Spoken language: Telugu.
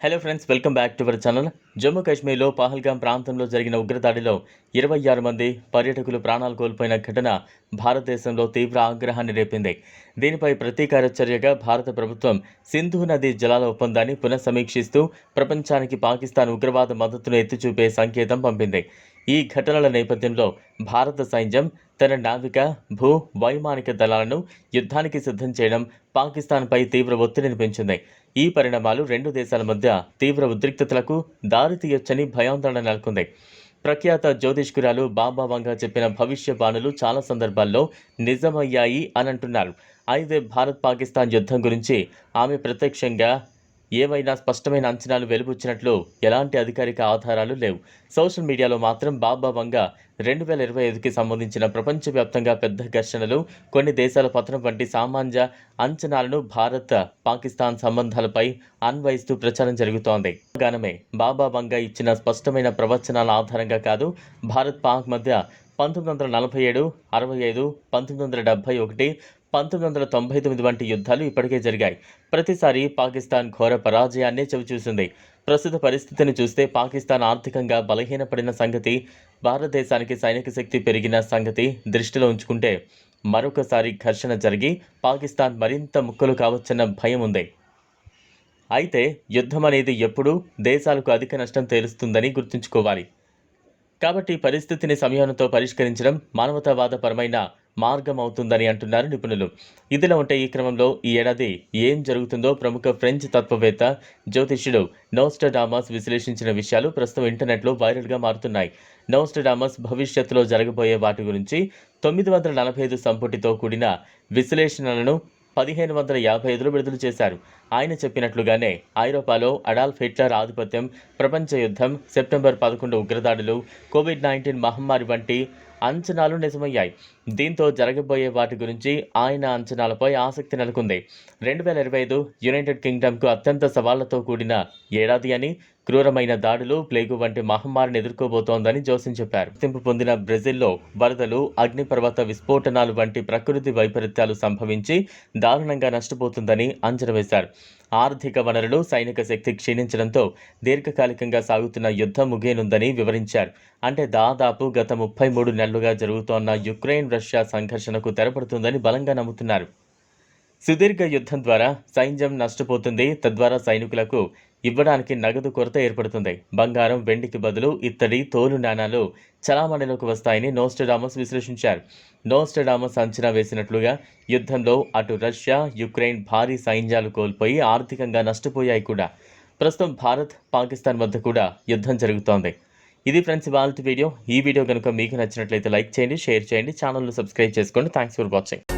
Hello friends welcome back to our channel Jammu కాశ్మీర్లో పహల్గాం ప్రాంతంలో జరిగిన ఉగ్రదాడిలో ఇరవై ఆరు మంది పర్యాటకులు ప్రాణాలు కోల్పోయిన ఘటన భారతదేశంలో తీవ్ర ఆగ్రహాన్ని రేపింది. దీనిపై ప్రతీకార చర్యగా భారత ప్రభుత్వం సింధు నదీ జలాల ఒప్పందాన్ని పునఃసమీక్షిస్తూ ప్రపంచానికి పాకిస్తాన్ ఉగ్రవాద మద్దతును ఎత్తిచూపే సంకేతం పంపింది. ఈ ఘటనల నేపథ్యంలో భారత సైన్యం తన నావిక భూ వైమానిక దళాలను యుద్ధానికి సిద్ధం చేయడం పాకిస్తాన్పై తీవ్ర ఒత్తిడిని పెంచింది. ఈ పరిణామాలు రెండు దేశాల మధ్య తీవ్ర ఉద్రిక్తతలకు దారితీయొచ్చని భయాందోళన నెలకొంది. ప్రఖ్యాత జ్యోతిష్కురాలు బాబా వంగా చెప్పిన భవిష్య బాణులు చాలా సందర్భాల్లో నిజమయ్యాయి అని అంటున్నారు. అయితే భారత్ పాకిస్తాన్ యుద్ధం గురించి ఆమె ప్రత్యక్షంగా ఏవైనా స్పష్టమైన అంచనాలు వెలుబుచ్చినట్లు ఎలాంటి అధికారిక ఆధారాలు లేవు. సోషల్ మీడియాలో మాత్రం బాబా వంగ రెండు వేల ఇరవై ఐదుకి సంబంధించిన ప్రపంచవ్యాప్తంగా పెద్ద ఘర్షణలు కొన్ని దేశాల పతనం వంటి సామాన్య అంచనాలను భారత్ పాకిస్తాన్ సంబంధాలపై అన్వయిస్తూ ప్రచారం జరుగుతోంది. గానమే బాబా వంగ ఇచ్చిన స్పష్టమైన ప్రవచనాల ఆధారంగా కాదు భారత్ పాక్ మధ్య పంతొమ్మిది వందల నలభై ఏడు అరవై ఐదు పంతొమ్మిది వందల డెబ్బై ఒకటి పంతొమ్మిది వందల తొంభై తొమ్మిది వంటి యుద్ధాలు ఇప్పటికే జరిగాయి. ప్రతిసారి పాకిస్తాన్ ఘోర పరాజయాన్నే చవిచూసింది. ప్రస్తుత పరిస్థితిని చూస్తే పాకిస్తాన్ ఆర్థికంగా బలహీనపడిన సంగతి భారతదేశానికి సైనిక శక్తి పెరిగిన సంగతి దృష్టిలో ఉంచుకుంటే మరొకసారి ఘర్షణ జరిగి పాకిస్తాన్ మరింత ముక్కలు కావచ్చన్న భయం ఉంది. అయితే యుద్ధం అనేది ఎప్పుడూ దేశాలకు అధిక నష్టం తేలుస్తుందని గుర్తుంచుకోవాలి. కాబట్టి పరిస్థితిని సమయంతో పరిష్కరించడం మానవతావాదపరమైన మార్గం అవుతుందని అంటున్నారు నిపుణులు. ఇదిలా ఉంటే ఈ క్రమంలో ఈ ఏడాది ఏం జరుగుతుందో ప్రముఖ ఫ్రెంచ్ తత్వవేత్త జ్యోతిష్యుడు నోస్టడామస్ విశ్లేషించిన విషయాలు ప్రస్తుతం ఇంటర్నెట్లో వైరల్గా మారుతున్నాయి. నోస్టడామస్ భవిష్యత్తులో జరగబోయే వాటి గురించి తొమ్మిది వందల నలభై ఐదు సంపుటితో కూడిన విశ్లేషణలను పదిహేను వందల యాభై ఐదులో విడుదల చేశారు. ఆయన చెప్పినట్లుగానే ఐరోపాలో అడాల్ఫ్ హిట్లర్ ఆధిపత్యం ప్రపంచ యుద్ధం సెప్టెంబర్ పదకొండు ఉగ్రదాడులు కోవిడ్ నైన్టీన్ మహమ్మారి వంటి అంచనాలు నిజమయ్యాయి. దీంతో జరగబోయే వాటి గురించి ఆయన అంచనాలపై ఆసక్తి నెలకొంది. రెండు వేల ఇరవై ఐదు యునైటెడ్ కింగ్డమ్కు అత్యంత సవాళ్ళతో కూడిన ఏడాది అని క్రూరమైన దాడులు ప్లేగు వంటి మహమ్మారిని ఎదుర్కోబోతోందని జోసిన్ చెప్పారు. గుర్తింపు పొందిన బ్రెజిల్లో వరదలు అగ్నిపర్వత విస్ఫోటనాలు వంటి ప్రకృతి వైపరీత్యాలు సంభవించి దారుణంగా నష్టపోతుందని అంచనా వేశారు. ఆర్థిక వనరులు సైనిక శక్తి క్షీణించడంతో దీర్ఘకాలికంగా సాగుతున్న యుద్ధం ముగియనుందని వివరించారు. అంటే దాదాపు గత ముప్పై మూడు నెలలుగా జరుగుతోన్న యుక్రెయిన్ రష్యా సంఘర్షణకు తెరపడుతుందని బలంగా నమ్ముతున్నారు. సుదీర్ఘ యుద్ధం ద్వారా సైన్యం నష్టపోతుంది. తద్వారా సైనికులకు ఇవ్వడానికి నగదు కొరత ఏర్పడుతుంది. బంగారం వెండికి బదులు ఇత్తడి తోలు నాణాలు చలామణిలోకి వస్తాయని నోస్టడామస్ విశ్లేషించారు. నోస్టడామస్ అంచనా వేసినట్లుగా యుద్ధంలో అటు రష్యా యుక్రెయిన్ భారీ సైన్యాలు కోల్పోయి ఆర్థికంగా నష్టపోయాయి కూడా. ప్రస్తుతం భారత్ పాకిస్తాన్ మధ్య కూడా యుద్ధం జరుగుతోంది. ఇది ఫ్రెండ్స్ ఇవాళ వీడియో. ఈ వీడియో కనుక మీకు నచ్చినట్లయితే లైక్ చేయండి షేర్ చేయండి ఛానల్ను సబ్స్క్రైబ్ చేసుకోండి. Thanks for watching.